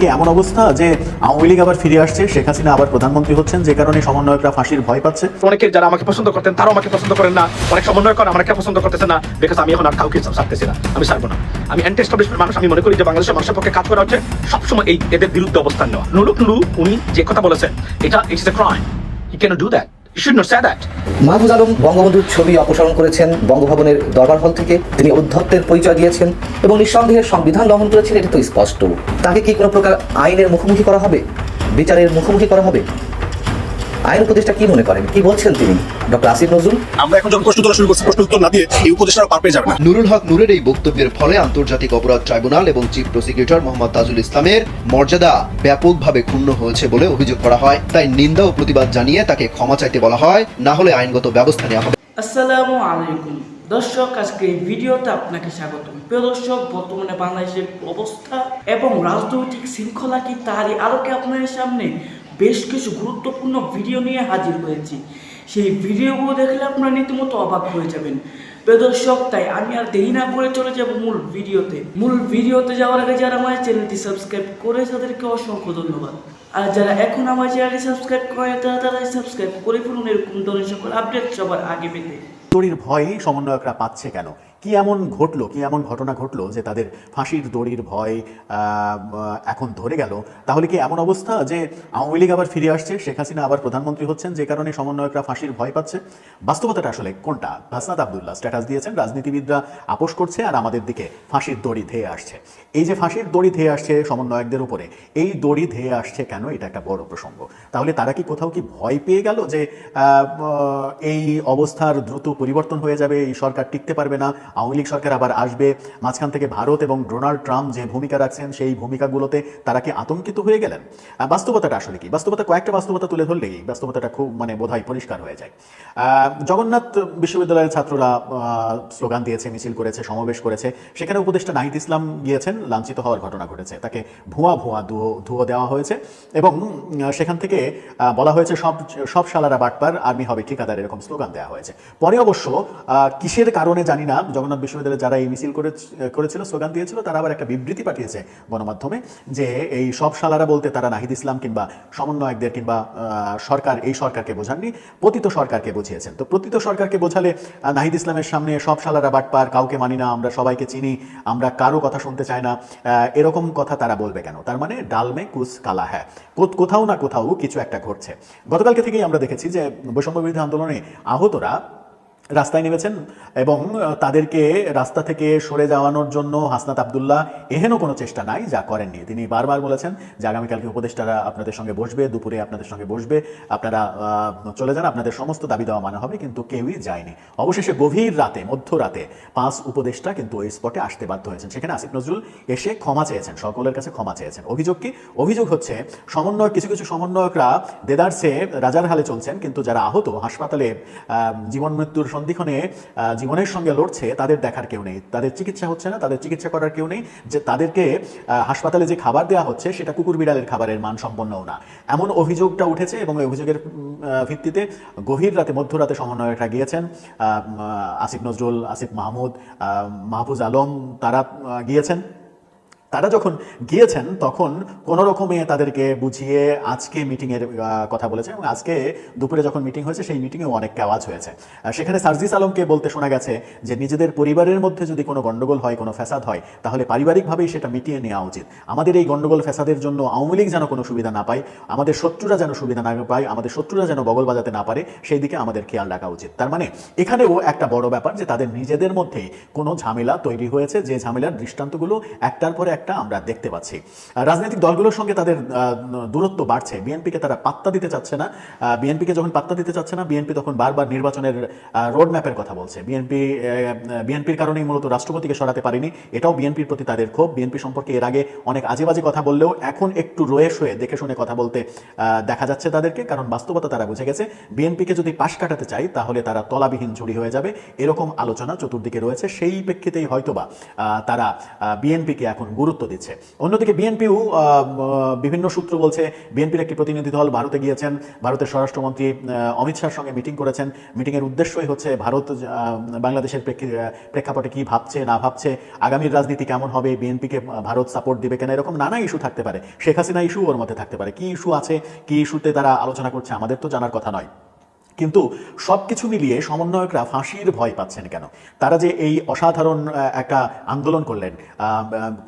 কি এমন অবস্থা যে আওয়ামী লীগ আবার ফিরে আসছে, শেখ হাসিনা আবার প্রধানমন্ত্রী হচ্ছেন, যে কারণে সমন্বয়করা ফাঁসির ভয় পাচ্ছে। অনেকে যারা আমাকে পছন্দ করতেন, তারাও আমাকে পছন্দ করেন না। অনেক সমন্বয় করে আমাকে পছন্দ করতেছে না বিকজ আমি এখন আর কাউকে ছাড়তেছি না, আমি ছাড়বো না। আমি অ্যান্টি এস্টাবলিশমেন্ট মানুষ, আমি মনে করি যে বাংলাদেশের মানুষের পক্ষে কাজ করা হচ্ছে, সবসময় এই এদের বিরুদ্ধে অবস্থান নেওয়া। নুলুক নুলু উনি যে কথা বলেছেন, এটা it's a crime he can do that not say Mahfuz Alam বঙ্গবন্ধুর ছবি অপসারণ করেছেন বঙ্গভবনের দরবার হল থেকে। তিনি উদ্ধত্তের পরিচয় দিয়েছেন এবং নিঃসন্দেহে সংবিধান লঙ্ঘন করেছেন, এটা তো স্পষ্ট। তাকে কি কোনো প্রকার আইনের মুখোমুখি করা হবে? বিচারের মুখোমুখি করা হবে? আইন উপদেষ্টা কি মনে করেন? কি বলছেন তিনি? ডক্টর আসিফ নজরুল? আমরা এখন যখন প্রশ্ন তোলা শুরু করছি প্রশ্ন উত্তর না দিয়ে এই উপদেশটা পার পেয়ে যাবে না। নুরুল হক নূরের এই বক্তব্যের ফলে আন্তর্জাতিক অপরাধ ট্রাইব্যুনাল এবং চিফ প্রসিকিউটর মোহাম্মদ তাজুল ইসলামের মর্যাদা ব্যাপকভাবে ক্ষুণ্ণ হয়েছে বলে অভিযোগ করা হয়। তাই নিন্দা ও প্রতিবাদ জানিয়ে তাকে ক্ষমা চাইতে বলা হয় না হলে আইনগত ব্যবস্থা নেওয়া হবে। আসসালামু আলাইকুম। দর্শক আজকে এই ভিডিওতে আপনাকে স্বাগত প্রিয় দর্শক বর্তমানে বাংলাদেশের অবস্থা এবং রাজনৈতিক শৃঙ্খলা কি তারই আলোকে আপনাদের সামনে বেশ কিছু গুরুত্বপূর্ণ ভিডিও নিয়ে হাজির হয়েছি। সেই ভিডিওগুলো দেখলে আপনারা রীতিমতো অবাক হয়ে যাবেন। প্রিয় দর্শক, তাই আমি আর দেরি না করে চলে যাব মূল ভিডিওতে মূল ভিডিওতে যাওয়ার আগে যারা আমার চ্যানেলটি সাবস্ক্রাইব করে তাদেরকে অসংখ্য ধন্যবাদ। আর যারা এখন আমার চ্যানেলটি সাবস্ক্রাইব করে তারা তারাই সাবস্ক্রাইব করে ফেলুন। এরকম ধরনের সকল আপডেট সবার আগে পেতে। দড়ির ভয়ে সমন্বয়করা পাচ্ছে কেন? কি এমন ঘটলো, কি এমন ঘটনা ঘটলো যে তাদের ফাঁসির দড়ির ভয় এখন ধরে গেল? তাহলে কি এমন অবস্থা যে আওয়ামী লীগ আবার ফিরে আসছে? শেখ হাসিনা আবার প্রধানমন্ত্রী হচ্ছেন, যে কারণে সমন্বয়করা ফাঁসির ভয় পাচ্ছে? বাস্তবতাটা আসলে কোনটা? হাসনাত আবদুল্লাহ স্ট্যাটাস দিয়েছেন, রাজনীতিবিদরা আপোষ করছে আর আমাদের দিকে ফাঁসির দড়ি ধেয়ে আসছে। এই যে ফাঁসির দড়ি ধেয়ে আসছে সমন্বয়কদের উপরে, এই দড়ি ধেয়ে আসছে কেন? এটা একটা বড় প্রসঙ্গ। তাহলে তারা কি কোথাও কি ভয় পেয়ে গেল যে এই অবস্থার দ্রুত পরিবর্তন হয়ে যাবে, এই সরকার টিকতে পারবে না? আওয়ামী লীগ সরকার আবার আসবে। মাঝখান থেকে ভারত এবং ডোনাল্ড ট্রাম্প যে ভূমিকা রাখছেন, সেই ভূমিকাগুলোতে তারা কি আতঙ্কিত হয়ে গেলেন? বাস্তবতাটা আসলে কি? বাস্তবতা কয়েকটা বাস্তবতা তুলে ধরলেই বাস্তবতাটা খুব মানে বোধহয় পরিষ্কার হয়ে যায়। জগন্নাথ বিশ্ববিদ্যালয়ের ছাত্ররা স্লোগান দিয়েছে, মিছিল করেছে, সমাবেশ করেছে। সেখানে উপদেষ্টা নাহিদ ইসলাম গিয়েছেন, লাঞ্ছিত হওয়ার ঘটনা ঘটেছে। তাকে ভুয়া ভুয়া ধুয়ো ধুয়ো দেওয়া হয়েছে এবং সেখান থেকে বলা হয়েছে, সব সব শালারা বাটপার, আর্মি হবে ঠিকাদার, এরকম স্লোগান দেওয়া হয়েছে। পরে অবশ্য কিসের কারণে জানি না জগন্নাথ বিশ্ববিদ্যালয়ে যারা এই মিছিল করে করেছিল, স্লোগান দিয়েছিল, তারা আবার একটা বিবৃতি পাঠিয়েছে গণমাধ্যমে যে এই সব শালারা বলতে তারা নাহিদ ইসলাম কিংবা সমন্বয়কদের কিংবা সরকার, এই সরকারকে বোঝাননি, পতিত সরকারকে বুঝিয়েছেন। তো পতিত সরকারকে বোঝালে নাহিদ ইসলামের সামনে সব শালারা বাটপার, কাউকে মানি না, আমরা সবাইকে চিনি, আমরা কারও কথা শুনতে চাই না এরকম কথা তারা বলবে কেন? তার মানে ডালমে কুস কালা হ্যাঁ কোথাও না কোথাও কিছু একটা ঘটছে। গতকালকে থেকেই আমরা দেখেছি যে বৈষম্য বিরোধী আন্দোলনে আহতরা রাস্তায় নেমেছেন এবং তাদেরকে রাস্তা থেকে সরে যাওয়ানোর জন্য হাসনাত আবদুল্লাহ এহেনও কোনো চেষ্টা নাই, যা করেননি। তিনি বারবার বলেছেন যে আগামীকালকে উপদেষ্টারা আপনাদের সঙ্গে বসবে, দুপুরে আপনাদের সঙ্গে বসবে, আপনারা চলে যান, আপনাদের সমস্ত দাবি দেওয়া মানা হবে, কিন্তু কেউই যায়নি। অবশেষে গভীর রাতে, মধ্যরাতে পাঁচ উপদেষ্টা কিন্তু ওই স্পটে আসতে বাধ্য হয়েছেন। সেখানে আসিফ নজরুল এসে ক্ষমা চেয়েছেন, সকলের কাছে ক্ষমা চেয়েছেন। অভিযোগ কি? অভিযোগ হচ্ছে, সমন্বয়, কিছু কিছু সমন্বয়করা দেদারসে রাজার হালে চলছেন, কিন্তু যারা আহত, হাসপাতালে জীবন মৃত্যুর সন্ধিক্ষণে জীবনের সঙ্গে লড়ছে, তাদের দেখার কেউ নেই। তাদের চিকিৎসা হচ্ছে না, তাদের চিকিৎসা করার কেউ নেই। যে তাদেরকে হাসপাতালে যে খাবার দেওয়া হচ্ছে, সেটা কুকুর বিড়ালের খাবারের মান সম্পন্নও না। এমন অভিযোগটা উঠেছে এবং এই অভিযোগের ভিত্তিতে গভীর রাতে, মধ্যরাতে সমন্বয়করা গিয়েছেন। আসিফ নজরুল, আসিফ মাহমুদ মাহফুজ আলম, তারা গিয়েছেন। তারা যখন গিয়েছেন, তখন কোনো রকমে তাদেরকে বুঝিয়ে আজকে মিটিংয়ের কথা বলেছেন এবং আজকে দুপুরে যখন মিটিং হয়েছে, সেই মিটিংয়েও অনেক আওয়াজ হয়েছে। সেখানে সার্জিস আলমকে বলতে শোনা গেছে যে, নিজেদের পরিবারের মধ্যে যদি কোনো গন্ডগোল হয়, কোনো ফ্যাসাদ হয়, তাহলে পারিবারিকভাবেই সেটা মিটিয়ে নেওয়া উচিত। আমাদের এই গন্ডগোল ফ্যাসাদের জন্য আওয়ামী লীগ যেন কোনো সুবিধা না পায়, আমাদের শত্রুরা যেন সুবিধা না পায়, আমাদের শত্রুরা যেন বগল বাজাতে না পারে, সেই দিকে আমাদের খেয়াল রাখা উচিত। তার মানে এখানেও একটা বড় ব্যাপার যে, তাদের নিজেদের মধ্যেই কোনো ঝামেলা তৈরি হয়েছে, যে ঝামেলার দৃষ্টান্তগুলো একটার পরে একটা আমরা দেখতে পাচ্ছি। রাজনৈতিক দলগুলোর সঙ্গে তাদের দূরত্ব বাড়ছে। বিএনপিকে তারা পাত্তা দিতে চাচ্ছে না। বিএনপিকে যখন পাত্তা দিতে চাচ্ছে না, বিএনপি তখন বারবার নির্বাচনের রোড ম্যাপের কথা বলছে। বিএনপি বিএনপির কারণেই মূলত রাষ্ট্রপতিকে সরাতে পারেনি। এটাও বিএনপির প্রতি তাদের ক্ষোভ। বিএনপি সম্পর্কে এর আগে অনেক আজে বাজে কথা বললেও এখন একটু রয়ে শুয়ে দেখে শুনে কথা বলতে দেখা যাচ্ছে তাদেরকে, কারণ বাস্তবতা তারা বুঝে গেছে। বিএনপিকে যদি পাশ কাটাতে চাই, তাহলে তারা তলাবিহীন ঝুড়ি হয়ে যাবে। এরকম আলোচনা চতুর্দিকে রয়েছে। সেই প্রেক্ষিতেই হয়তোবা তারা বিএনপিকে এখন গুরুত্ব গুরুত্ব দিচ্ছে। অন্যদিকে বিএনপিও বিভিন্ন সূত্র বলছে, বিএনপির একটি প্রতিনিধি দল ভারতে গিয়েছেন। ভারতের স্বরাষ্ট্রমন্ত্রী অমিত শাহর সঙ্গে মিটিং করেছেন। মিটিংয়ের উদ্দেশ্যই হচ্ছে ভারত বাংলাদেশের প্রেক্ষাপটে কি ভাবছে, না ভাবছে, আগামীর রাজনীতি কেমন হবে, বিএনপিকে ভারত সাপোর্ট দিবে কেন, এরকম নানা ইস্যু থাকতে পারে। শেখ হাসিনা ইস্যু ওর মধ্যে থাকতে পারে। কি ইস্যু আছে, কি ইস্যুতে তারা আলোচনা করছে, আমাদের তো জানার কথা নয়। কিন্তু সবকিছু মিলিয়ে সমন্বয়করা ফাঁসির ভয় পাচ্ছেন কেন? তারা যে এই অসাধারণ একটা আন্দোলন করলেন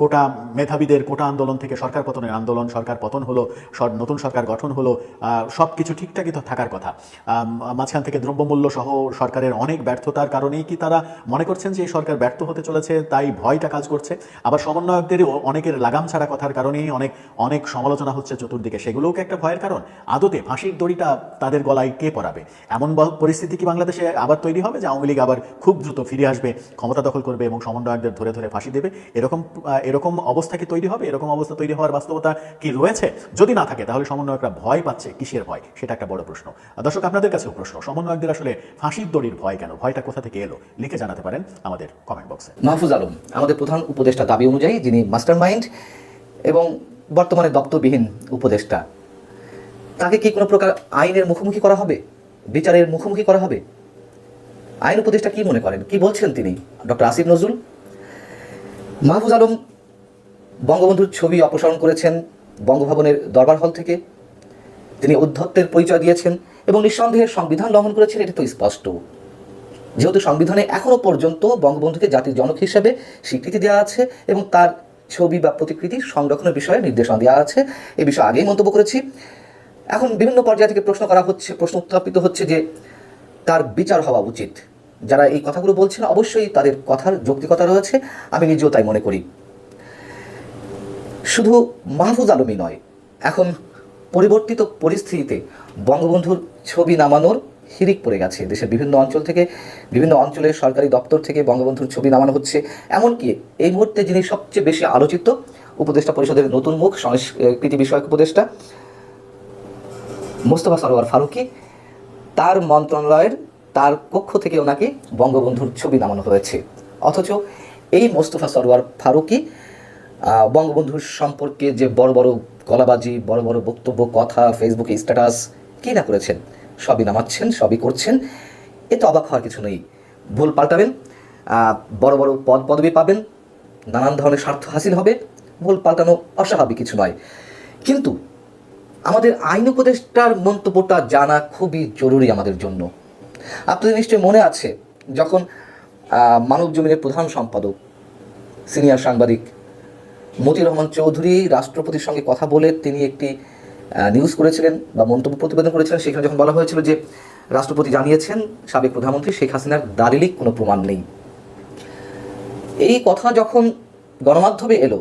কোটা মেধাবীদের কোটা আন্দোলন থেকে সরকার পতনের আন্দোলন, সরকার পতন হলো নতুন সরকার গঠন হলো সব কিছু ঠিকঠাকই তো থাকার কথা। মাঝখান থেকে দ্রব্যমূল্য সহ সরকারের অনেক ব্যর্থতার কারণেই কি তারা মনে করছেন যে এই সরকার ব্যর্থ হতে চলেছে, তাই ভয়টা কাজ করছে? আবার সমন্বয়কদেরও অনেকের লাগাম ছাড়া কথার কারণেই অনেক অনেক সমালোচনা হচ্ছে চতুর্দিকে। সেগুলোও একটা ভয়ের কারণ? আদতে ফাঁসির দড়িটা তাদের গলায় কে পরাবে? এমন পরিস্থিতি কি বাংলাদেশে আবার তৈরি হবে যে আওয়ামী লীগ আবার খুব দ্রুত ফিরে আসবে, ক্ষমতা দখল করবে এবং সমন্বয়কদের ধরে ধরে ফাঁসি দেবে? এরকম এরকম অবস্থা কি তৈরি হবে? এরকম অবস্থা তৈরি হওয়ার বাস্তবতা কি রয়েছে? যদি না থাকে, তাহলে সমন্বয়করা ভয় পাচ্ছে, কিসের ভয়? সেটা একটা বড় প্রশ্ন। দর্শক, আপনাদের কাছেও প্রশ্ন, সমন্বয়কদের আসলে ফাঁসির দড়ির ভয় কেন? ভয়টা কোথা থেকে এলো? লিখে জানাতে পারেন আমাদের কমেন্ট বক্সে মাহফুজ আলম, আমাদের প্রধান উপদেষ্টা দাবি অনুযায়ী যিনি মাস্টার মাইন্ড এবং বর্তমানে দপ্তরবিহীন উপদেষ্টা, তাকে কি কোনো প্রকার আইনের মুখোমুখি করা হবে? বিচারের মুখোমুখি করা হবে? আইন উপদেষ্টা কি মনে করেন? কি বলছেন তিনি? ডক্টর আসিফ নজরুল? মাহফুজ আলম বঙ্গবন্ধুর ছবি অপসারণ করেছেন বঙ্গভবনের দরবার হল থেকে। তিনি উদ্ধত্তের পরিচয় দিয়েছেন এবং নিঃসন্দেহে সংবিধান লঙ্ঘন করেছেন, এটা তো স্পষ্ট। যেহেতু সংবিধানে এখনও পর্যন্ত বঙ্গবন্ধুকে জাতির জনক হিসেবে স্বীকৃতি দেওয়া আছে এবং তার ছবি বা প্রতিকৃতি সংরক্ষণের বিষয়ে নির্দেশনা দেওয়া আছে, এ বিষয়ে আগেই মন্তব্য করেছি। এখন বিভিন্ন পর্যায় থেকে প্রশ্ন করা হচ্ছে, প্রশ্ন উত্থাপিত হচ্ছে যে তার বিচার হওয়া উচিত। যারা এই কথাগুলো বলছেন, অবশ্যই তাদের কথার যৌক্তিকতা রয়েছে, আমি নিজেও তাই মনে করি। শুধু মাহফুজ আলমই নয়, এখন পরিবর্তিত পরিস্থিতিতে বঙ্গবন্ধুর ছবি নামানোর হিরিক পড়ে গেছে। দেশের বিভিন্ন অঞ্চল থেকে, বিভিন্ন অঞ্চলের সরকারি দপ্তর থেকে বঙ্গবন্ধুর ছবি নামানো হচ্ছে। এমনকি এই মুহূর্তে যিনি সবচেয়ে বেশি আলোচিত, উপদেষ্টা পরিষদের নতুন মুখ, সংস্কৃতি বিষয়ক উপদেষ্টা মোস্তফা সরোয়ার ফারুকি তার মন্ত্রণালয়ের, তার কক্ষ থেকে ওনাকে বঙ্গবন্ধুর ছবি নামানো হয়েছে। অথচ এই মোস্তফা সরোয়ার ফারুকি বঙ্গবন্ধুর সম্পর্কে যে বড় বড় গলাবাজি, বড় বড় বক্তব্য, কথা ফেসবুকে স্ট্যাটাস কি না করেছেন? সবই নামাচ্ছেন, সবই করছেন। এ তো অবাক হওয়ার কিছু নেই। ভুল পাল্টাবেন বড় বড় পদ পদবি পাবেন, নানান ধরনের স্বার্থ হাসিল হবে। ভুল পাল্টানো অস্বাভাবিক কিছু নয়। কিন্তু আমাদের আইন উপদেষ্টার মন্তব্যটা জানা খুবই জরুরি আমাদের জন্য। আপনাদের নিশ্চয়ই মনে আছে, যখন মানব জমিনের প্রধান সম্পাদক, সিনিয়র সাংবাদিক মতিউর রহমান চৌধুরী রাষ্ট্রপতির সঙ্গে কথা বলে তিনি একটি নিউজ করেছিলেন বা মন্তব্য প্রতিবেদন করেছিলেন, সেখানে যখন বলা হয়েছিল যে রাষ্ট্রপতি জানিয়েছেন, সাবেক প্রধানমন্ত্রী শেখ হাসিনার দালিলিক কোনো প্রমাণ নেই। এই কথা যখন গণমাধ্যমে এলো,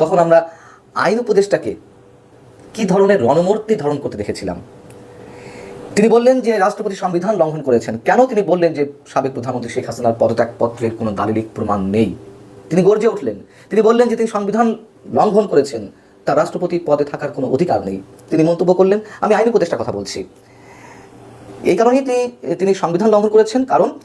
তখন আমরা আইন উপদেষ্টাকে কি ধরনের রণমূর্তি ধারণ করতে দেখেছিলাম? তিনি বললেন যে, রাষ্ট্রপতি সংবিধান লঙ্ঘন করেছেন। কেন তিনি বললেন যে, সাবেক প্রধানমন্ত্রী শেখ হাসিনার পদত্যাগপত্রের কোনো দালিলিক প্রমাণ নেই? তিনি গর্জে উঠলেন। তিনি বললেন যে, তিনি সংবিধান লঙ্ঘন করেছেন। তার রাষ্ট্রপতি পদে থাকার কোনো অধিকার নেই। তিনি মন্তব্য করলেন, আমি আইন উপদেষ্টার কথা বলছি। এই কারণেই তিনি তিনি সংবিধান লঙ্ঘন করেছেন। কারণ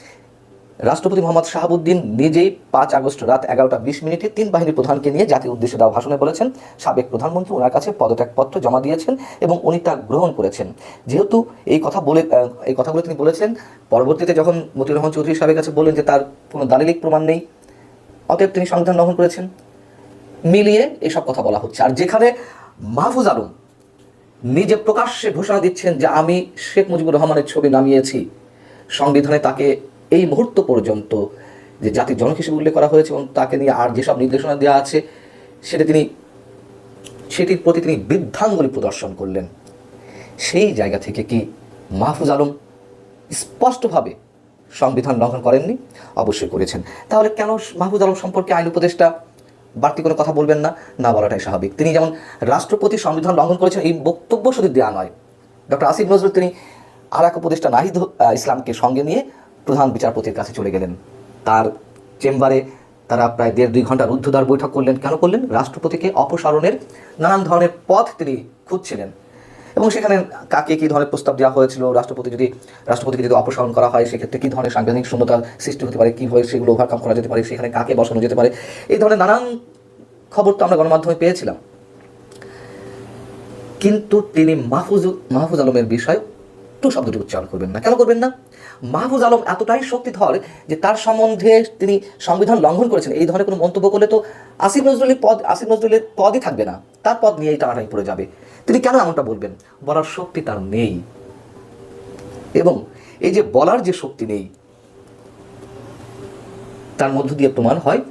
রাষ্ট্রপতি মোহাম্মদ শাহাবুদ্দিন নিজেই পাঁচ আগস্ট রাত এগারোটা বিশ মিনিটে তিন বাহিনীর প্রধানকে নিয়ে জাতির উদ্দেশ্যে দেওয়া ভাষণে বলেছেন, সাবেক প্রধানমন্ত্রী ওনার কাছে পদত্যাগপত্র জমা দিয়েছেন এবং উনি তা গ্রহণ করেছেন। যেহেতু এই কথা বলে এই কথাগুলো তিনি বলেছেন, পরবর্তীতে যখন মতিউর রহমান চৌধুরী সাহেবের কাছে বললেন যে তার কোনো দালিলিক প্রমাণ নেই, অতএব তিনি সংবিধান লঙ্ঘন করেছেন। মিলিয়ে এসব কথা বলা হচ্ছে। আর যেখানে মাহফুজ আলম নিজে প্রকাশ্যে ঘোষণা দিচ্ছেন যে আমি শেখ মুজিবুর রহমানের ছবি নামিয়েছি, সংবিধানে তাকে এই মুহূর্ত পর্যন্ত যে জাতির জনক হিসেবে উল্লেখ করা হয়েছে এবং তাকে নিয়ে আর যেসব নির্দেশনা দেওয়া আছে, সেটা তিনি সেটির প্রতি তিনি বৃদ্ধাঙ্গুলি প্রদর্শন করলেন। সেই জায়গা থেকে কি মাহফুজ আলম স্পষ্টভাবে সংবিধান লঙ্ঘন করেননি? অবশ্যই করেছেন। তাহলে কেন মাহফুজ আলম সম্পর্কে আইন উপদেষ্টা বাড়তি কোনো কথা বলবেন না? না বলাটাই স্বাভাবিক। তিনি যেমন রাষ্ট্রপতি সংবিধান লঙ্ঘন করেছেন, এই বক্তব্য শুধু দেওয়া নয়। ডক্টর আসিফ নজরুল তিনি আর এক উপদেষ্টা নাহিদ ইসলামকে সঙ্গে নিয়ে প্রধান বিচারপতির কাছে চলে গেলেন। তার চেম্বারে তারা প্রায় দেড় দুই ঘণ্টা রুদ্ধদ্বার বৈঠক করলেন। কেন করলেন? রাষ্ট্রপতিকে অপসারণের নানান ধরনের পথ তিনি খুঁজছিলেন। এবং সেখানে কাকে কী ধরনের প্রস্তাব দেওয়া হয়েছিল? রাষ্ট্রপতি যদি রাষ্ট্রপতিকে যদি অপসারণ করা হয়, সেক্ষেত্রে কী ধরনের সাংবিধানিক শূন্যতার সৃষ্টি হতে পারে? কীভাবে সেগুলো ওভারকাম করা যেতে পারে? সেখানে কাকে বসানো যেতে পারে? এই ধরনের নানান খবর তো আমরা গণমাধ্যমে পেয়েছিলাম। কিন্তু তিনি মাহফুজ মাহফুজ আলমের বিষয়ে একটু শব্দটি উচ্চারণ করবেন না। কেন করবেন না? মাহফুজ আলম এতটাই শক্তিধর যে তার সম্বন্ধে তিনি সংবিধান লঙ্ঘন করেছেন। এই ধরনের কোনো মন্তব্য করলে তো আসিফ নজরুলের পদ আসিফ নজরুলের পদই থাকবে না। তার পদ নিয়েই টানাটানি পড়ে যাবে। তিনি কেন এমনটা বলবেন? বলার শক্তি তার নেই। এবং এই যে বলার যে শক্তি নেই, তার মধ্য দিয়ে প্রমাণ হয়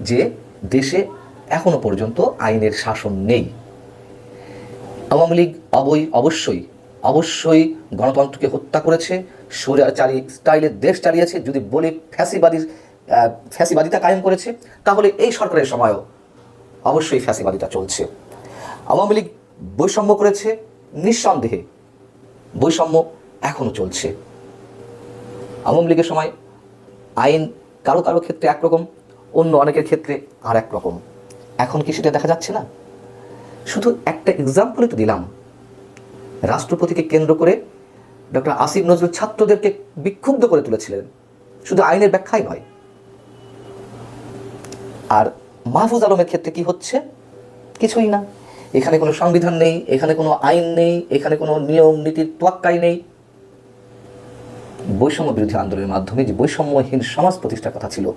যে দেশে এখনও পর্যন্ত আইনের শাসন নেই। আওয়ামী লীগ অবৈ অবশ্যই অবশ্যই গণতন্ত্রকে হত্যা করেছে। স্বৈরাচারী স্টাইলে দেশ চালিয়েছে, যদি বলি ফ্যাসিবাদী ফ্যাসিবাদিতা কায়েম করেছে, তাহলে এই সরকারের সময়ও অবশ্যই ফ্যাসিবাদিতা চলছে। আওয়ামী লীগ বৈষম্য করেছে, নিঃসন্দেহে বৈষম্য এখনও চলছে। আওয়ামী লীগের সময় আইন কারও কারও ক্ষেত্রে একরকম, অন্য অনেকের ক্ষেত্রে আর এক রকম এখন কি সেটা দেখা যাচ্ছে না? শুধু একটা এক্সাম্পলই তো দিলাম। রাষ্ট্রপতিকে কেন্দ্র করে ডক্টর আসিফ নজরুল ছাত্রদেরকে বিক্ষুব্ধ করে তুলেছিলেন। শুধু আইনের ব্যাখ্যাই নয়। আর মাহফুজ আলমের ক্ষেত্রে কি হচ্ছে? কিছুই না। এখানে কোনো সংবিধান নেই, এখানে কোনো আইন নেই, এখানে কোনো নিয়ম, নীতির তোয়াক্কাই নেই। বৈষম্য বিরোধী আন্দোলনের মাধ্যমে যে বৈষম্যহীন সমাজ প্রতিষ্ঠার কথা ছিল,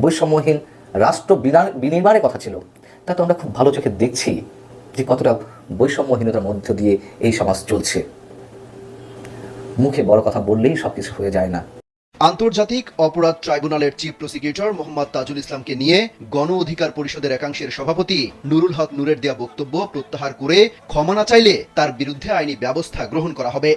বৈষম্যহীন রাষ্ট্র বিনা- বিনির্মাণের কথা ছিল, তা তো আমরা খুব ভালো চোখে দেখছি যে কতটা বৈষম্যহীনতার মধ্য দিয়ে এই সমাজ চলছে। মুখে বড় কথা বললেই সবকিছু হয়ে যায় না। আন্তর্জাতিক অপরাধ ট্রাইব্যুনালের চিফ প্রসিকিউটর মোহাম্মদ তাজুল ইসলামকে নিয়ে গণ অধিকার পরিষদের একাংশের সভাপতি নুরুল হক নুরের দেয়া বক্তব্য প্রত্যাহার করে ক্ষমা না চাইলে তার বিরুদ্ধে আইনি ব্যবস্থা গ্রহণ করা হবে।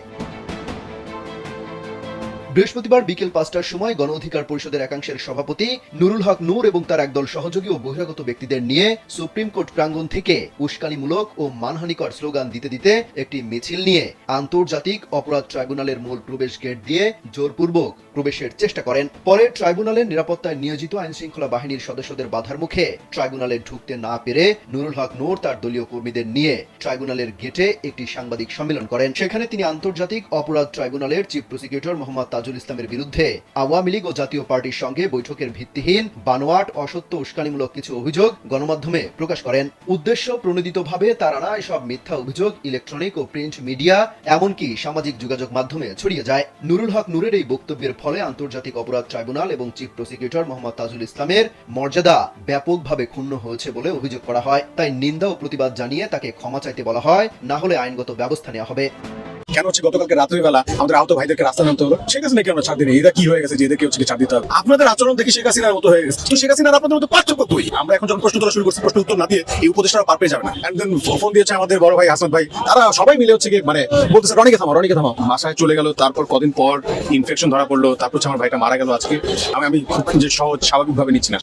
বৃহস্পতিবার বিকেল পাঁচটার সময় গণ অধিকার পরিষদের একাংশের সভাপতি নুরুল হক নূর এবং তার একদল সহযোগী ও বহিরাগত ব্যক্তিদের নিয়ে সুপ্রিম কোর্ট প্রাঙ্গণ থেকে উস্কানিমূলক ও মানহানিকর স্লোগান দিতে দিতে একটি মিছিল নিয়ে আন্তর্জাতিক অপরাধ ট্রাইব্যুনালের মূল প্রবেশ গেট দিয়ে জোরপূর্বক প্রবেশের চেষ্টা করেন। পরে ট্রাইব্যুনালের নিরাপত্তায় নিয়োজিত আইন শৃঙ্খলা বাহিনীর সদস্যদের বাধার মুখে ট্রাইব্যুনালে ঢুকতে না পেরে নুরুল হক নূর তার দলীয় কর্মীদের নিয়ে ট্রাইব্যুনালের গেটে একটি সাংবাদিক সম্মেলন করেন। সেখানে তিনি আন্তর্জাতিক অপরাধ ট্রাইব্যুনালের চিফ প্রসিকিউটর মোহাম্মদ তাজুল ইসলামের বিরুদ্ধে আওয়ামী লীগ ও জাতীয় পার্টির সঙ্গে বৈঠকের ভিত্তিহীন বানোয়াট অসত্য উস্কানিমূলক কিছু অভিযোগ গণমাধ্যমে প্রকাশ করেন। উদ্দেশ্য প্রণোদিতভাবে তার আনা এসব মিথ্যা অভিযোগ, ইলেকট্রনিক ও প্রিন্ট মিডিয়া, এমনকি সামাজিক যোগাযোগ মাধ্যমে ছড়িয়ে যায়। নুরুল হক নূরের এই বক্তব্যের ফলে আন্তর্জাতিক অপরাধ ট্রাইব্যুনাল এবং চিফ প্রসিকিউটর মোহাম্মদ তাজুল ইসলামের মর্যাদা ব্যাপকভাবে ক্ষুণ্ণ হয়েছে বলে অভিযোগ করা হয়। তাই নিন্দা ও প্রতিবাদ জানিয়ে তাকে ক্ষমা চাইতে বলা হয়, না হলে আইনগত ব্যবস্থা নেওয়া হবে। কেন হচ্ছে গতকালকে রাত্রের বেলা আমাদের আহত ভাইদেরকে রাস্তা নামতে হলো? শেখ হাসিনা কেন ছাড় দিনে এরা কি হয়ে গেছে যে এদেরকে হচ্ছে ছাড় দিতে হবে? আপনাদের আচরণ দেখে শেখ হাসিনার মতো হয়ে গেছে। তো শেখ হাসিনার আপনাদের মতো পার্থক্য কই? আমরা এখন যখন প্রশ্ন তোলা শুরু করছি, প্রশ্ন উত্তর না দিয়ে এই উপদেশটা পার পেয়ে যাবে না। এন্ড দেন ফোন দিয়েছে আমাদের বড় ভাই হাসান ভাই। তারা সবাই মিলে হচ্ছে মানে বলতেছে, রনিকে থামাও রনিকে থামাও। বাসায় চলে গেল, তারপর কদিন পর ইনফেকশন ধরা পড়ল। তারপর আমার ভাইটা মারা গেল আজকে। আমি আমি খুব যে সহজ, স্বাভাবিকভাবে নিচ্ছি না।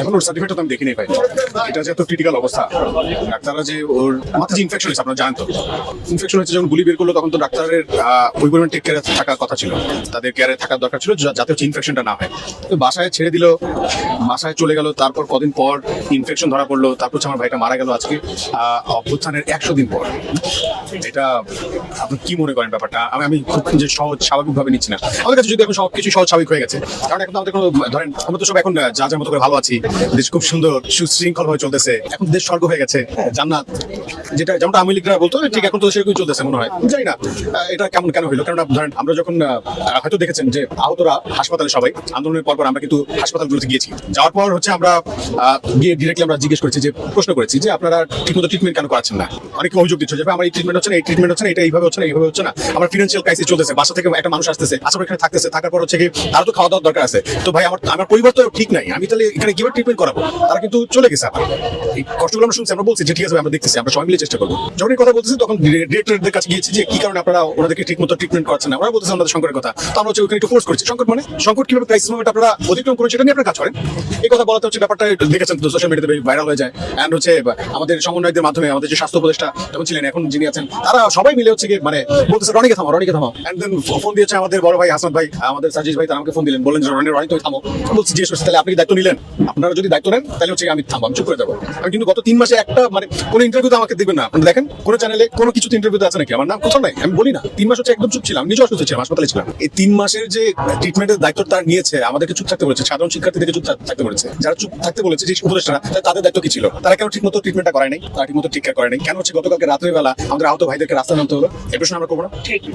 এখন ওর সার্টিফিকেট আমি দেখিনি ভাই। এটা যে এত ক্রিটিক্যাল অবস্থা। ডাক্তাররা যে ওর মাথায় যে ইনফেকশন হয়েছে, আপনারা জানেন তো। ইনফেকশন হয়েছে যখন গুলি বের করল তখন তো ডাক্তারের ওই পরিমাণ টেক কেয়ারে থাকার কথা ছিল। তাদের কেয়ারে থাকার দরকার ছিল যাতে হচ্ছে ইনফেকশনটা না হয়। তো বাসায় ছেড়ে দিল, বাসায় চলে গেল, তারপর কদিন পর ইনফেকশন ধরা পড়ল, তারপর হচ্ছে আমার ভাইটা মারা গেল আজকে অভ্যুত্থানের একশো দিন পর। এটা আপনি কি মনে করেন ব্যাপারটা? আমি আমি খুব যে সহজ, স্বাভাবিকভাবে নিচ্ছি না। আমাদের কাছে যদি এখন সবকিছু সহজ স্বাভাবিক হয়ে গেছে, কারণ এখন আমাদের কোনো, ধরেন, আমরা তো সব এখন যা যার মতো করে ভালো আছি, দেশ খুব সুন্দর, সুশৃঙ্খল হয়ে চলতেছে, এখন দেশ স্বর্গ হয়ে গেছে, জান্নাত, যেটা যেমনটা আওয়ামী লীগরা বলতো, ঠিক এখন তো সেরকমই চলতেছে মনে হয়। জানি না এটা কেমন, কেন হইল? কারণ ধরেন, আমরা যখন হয়তো দেখেছেন যে আহতরা হাসপাতালে সবাই, আন্দোলনের পর পর আমরা কিন্তু হাসপাতালগুলোতে গিয়েছি। যাওয়ার পর হচ্ছে আমরা গিয়ে ডিরেক্টলি আমরা জিজ্ঞেস করেছি যে, প্রশ্ন করেছি যে, আপনারা ঠিকমতো ট্রিটমেন্ট কেন করাচ্ছেন না? অনেকে অভিযোগ দিচ্ছে যে আমার এই ট্রিটমেন্ট হচ্ছে না, এই ট্রিটমেন্ট হচ্ছে না, এটা এইভাবে হচ্ছে না, এইভাবে হচ্ছে না। আমার ফিনান্সিয়াল ক্রাইসিস চলতেছে, বাসা থেকে একটা মানুষ আসতেছে আসার এখানে থাকতেছে, থাকার পর হচ্ছে কি, তারও তো খাওয়া দাওয়ার দরকার আছে। তো ভাই, আমার আমার পরিবার তো ঠিক নাই, আমি তাহলে এখানে কীভাবে ট্রিটমেন্ট করাবো? তারা কিন্তু চলে গেছে আবার। এই কষ্টগুলো আমরা শুনছি, আমরা বলছি যে, ঠিক আছে আমরা দেখতেছি, আমরা সবাই মিলে চেষ্টা করব। যখন কথা বলতেছি, তখন ডিরেক্টরদের কাছে গিয়েছি যে কি কারণে আপনারা ওনাদেরকে ঠিক মতো ট্রিটমেন্ট করছেন না? ওরা বলতেছে আমাদের সংকটের কথা। তো আমরা হচ্ছে ওখানে একটু ফোর্স করছি। সংকট মানে? সংকট কীভাবে ক্রাইসিস মোমেন্ট আপনারা অতিক্রম করে সেটা নিয়ে আপনারা কাজ করেন। এই কথা বলাতে হচ্ছে ব্যাপারটা দেখেছেন তো সোশ্যাল মিডিয়াতে ভাইরাল হয়ে যায়। এন্ড হচ্ছে আমাদের সমন্বয়কদের মাধ্যমে আমাদের যে স্বাস্থ্য উপদেষ্টা তখন ছিলেন, এখন যিনি আছেন, তারা সবাই মিলে হচ্ছে মানে বলতেছে, রনিকে থামাও রনিকে থামাও। এন্ড দেন ফোন দিয়েছে আমাদের বড় ভাই হাসান ভাই, আমাদের সাজিজ ভাই, তারা আমাকে ফোন দিলেন। বললেন যে, রনি রনি, তুমি থামো বলছি জিজ্ঞেস করছি তাহলে আপনি দায়িত্ব নিলেন? আপনারা যদি দায়িত্ব নেন, তাহলে হচ্ছে আমি থামবো, আমি চুপ করে যাব। আমি কিন্তু গত তিন মাসে একটা মানে কোনো ইন্টারভিউতে আমাকে দেখবেন দেখবেন না। আপনি দেখেন, কোন চ্যানেলে কোনো কিছু ইন্টারভিউতে আছে নাকি? আমার নাম কোথাও নাই আমি বলি না তিন মাস হচ্ছে একদম চুপ ছিলাম নিজে অসুস্থ ছিলাম হাসপাতালে ছিলাম। এই তিন মাসের যে ট্রিটমেন্টের দায়িত্ব তার নিয়েছে আমাদেরকে চুপ থাকতে বলেছে সাধারণ শিক্ষার্থীদেরকে চুপ থাকতে বলেছে। যারা চুপ থাকতে বলেছে যে উপদেষ্টারা তাদের দায়িত্ব কি ছিল? তারা কেন ঠিক ট্রিটমেন্টটা করায় নাই? তারা ঠিক ঠিক করায় নাই? কেন হচ্ছে গতকালকে রাত্রের বেলা আমাদের আহত ভাইদেরকে রাস্তা নামতে হলো? এই প্রশ্ন আমরা করব না?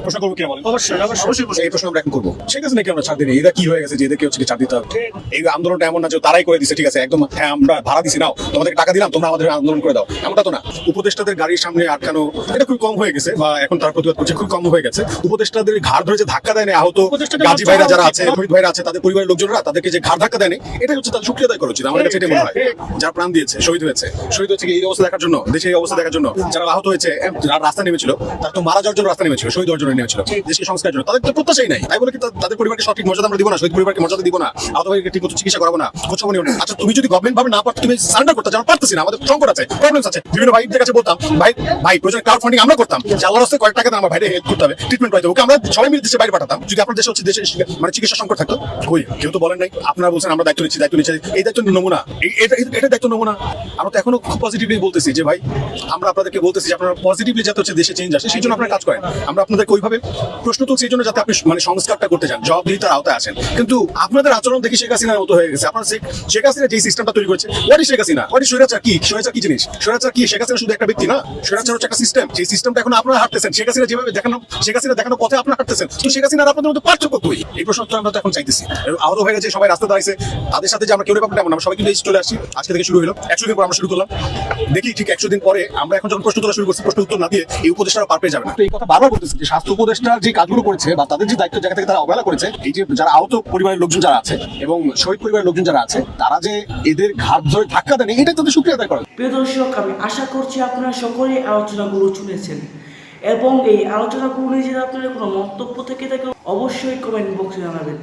প্রশ্ন করব কিনা বলেন? অবশ্যই অবশ্যই। এই প্রশ্ন আমরা এখন করব। ঠিক আছে নাকি আমরা ছাড় দিই? এরা কি হয়ে গেছে যে এদেরকে হচ্ছে কি ছাড় দিতে হবে? এই আন্দোলনটা এমন না যে তারাই করে দিছে ঠিক আছে? একদম হ্যাঁ আমরা ভাড়া দিছি নাও তোমাদেরকে টাকা দিলাম তোমরা আমাদের আন্দোলন করে দাও। এমনটা তো না। উপদেষ্টাদের গাড়ির সামনে আটকানো এটা খুব কম হয়ে গেছে বা এখন তার প্রতিবাদ করছে খুব কম হয়ে গেছে। উপদেষ্টাদের ঘাড় ধরে যে ধাক্কা দেয় না আহত গাজী ভাইরা যারা আছে শহীদ ভাইরা আছে তাদের পরিবারের লোকজনরা তাদেরকে যে ঘাড় ধাক্কা দেয়নি এটাই হচ্ছে তাদের শুক্রিয়া আদায় করা উচিত আমার কাছে এটাই মনে হয়। যারা প্রাণ দিয়েছে শহীদ হয়েছে শহীদ হয়েছে কি এই অবস্থা দেখার জন্য দেশে এই অবস্থা দেখার জন্য যারা আহত হয়েছে যারা রাস্তা নেমেছিল তারা তো মারা যাওয়ার জন্য রাস্তা নেমেছিল শহীদ হওয়ার জন্য নেমেছিল দেশকে সংস্কারের জন্য তাদের তো প্রত্যাশাই নাই তাই বলে কি তাদের পরিবারকে সঠিক মর্যাদা আমরা দিব না শহীদ পরিবারকে মর্যাদা দিব না আহত ভাইকে ঠিক মতো চিকিৎসা করাবো না খোঁজ খবর আচ্ছা তুমি যদি গভর্নমেন্ট ভাবে না পারতো তুমি সারেন্ডার করতে আমরা পারতেছি না আমাদের সংকট আছে প্রবলেমস আছে। বিভিন্ন ভাইদের কাছে বলতাম ভাই ভাই প্রয়োজন ক্রাউড ফান্ডিং আমরা করতাম যে রাস্তায় কয়েক আমার ভাইরে হেল্প করতে হবে ট্রিটমেন্ট হবে। ওকে আমরা সবাই মিলে দেশে বাইরে পাঠাতাম। যদি আপনার দেশে হচ্ছে, দেশে মানে চিকিৎসা সংকট থাকতো কেউ তো বলেন নাই, আপনারা বলছেন, আমরা দায়িত্ব নিচ্ছি, দায়িত্ব এই দায়িত্ব নমুনা এটা দায়িত্ব নমুনা। আমরা তো এখনও খুব পজিটিভলি বলতেছি যে, ভাই, আমরা আপনাদেরকে বলতেছি যে, আপনারা পজিটিভলি যাতে হচ্ছে দেশে চেঞ্জ আসে, সেই জন্য আপনারা কাজ করেন। আমরা আপনাদের ওইভাবে প্রশ্ন তো সেই জন্য যাতে আপনি মানে সংস্কারটা করতে চান, জবাবদিহিতার আওতায় আসেন। কিন্তু আপনাদের আচরণ দেখি শেখ হাসিনার মতো হয়ে গেছে। আপনার শেখ হাসিনা যে সিস্টেমটা তৈরি করেছে ওয়াট শেখ হাসিনা? কি? স্বৈরাচার কি জিনিস? স্বৈরাচার কি শেখ হাসিনা শুধু একটা ব্যক্তি না? স্বৈরাচার হচ্ছে একটা সিস্টেম যে সিস্টেমটা এখন আপনারা হাঁটতেছেন শেখ হাসিনা যেভাবে দেখানো শেখ হাসিনা দেখানো পথে আপনারা হাঁটতেছেন তো শেখ হাসিনা আপনাদের মধ্যে পার্থক্য কই? এই প্রশ্ন আমরা তো এখন চাইতেছি। আহত হয়ে গেছে সবাই রাস্তা দাঁড়াইছে তাদের সাথে যে আমরা কেউ পাবো আমরা সবাই কিন্তু এই চলে আসছি আজকে থেকে শুরু হলো। একশো দিন পর আমরা শুরু করলাম। দেখি ঠিক একশো দিন পরে আমরা এখন যখন প্রশ্ন তোলা শুরু করছি প্রশ্ন উত্তর না দিয়ে এই উপদেষ্টারা পার পেয়ে যাবে না। এই কথা বারবার বলতেছি যে স্বাস্থ্য উপদেষ্টা যে কাজগুলো করেছে বা তাদের যে দায়িত্ব জায়গা থেকে তারা অবহেলা করেছে এই যে যারা আহত পরিবারের লোকজন যারা আছে এবং শহীদ পরিবারের লোকজন যারা আছে তারা যে এদের ঘাট ধরে ধাক্কা দেন এটা তাদের সুক্রিয়া আদায় করা। প্রিয় দর্শক আমি আশা করছি আপনারা সকলেই আলোচনাগুলো শুনেছেন। এবং এই আলোচনাগুলো নিয়ে যদি আপনাদের কোনো মন্তব্য থেকে থাকে অবশ্যই কমেন্ট বক্সে জানাবেন।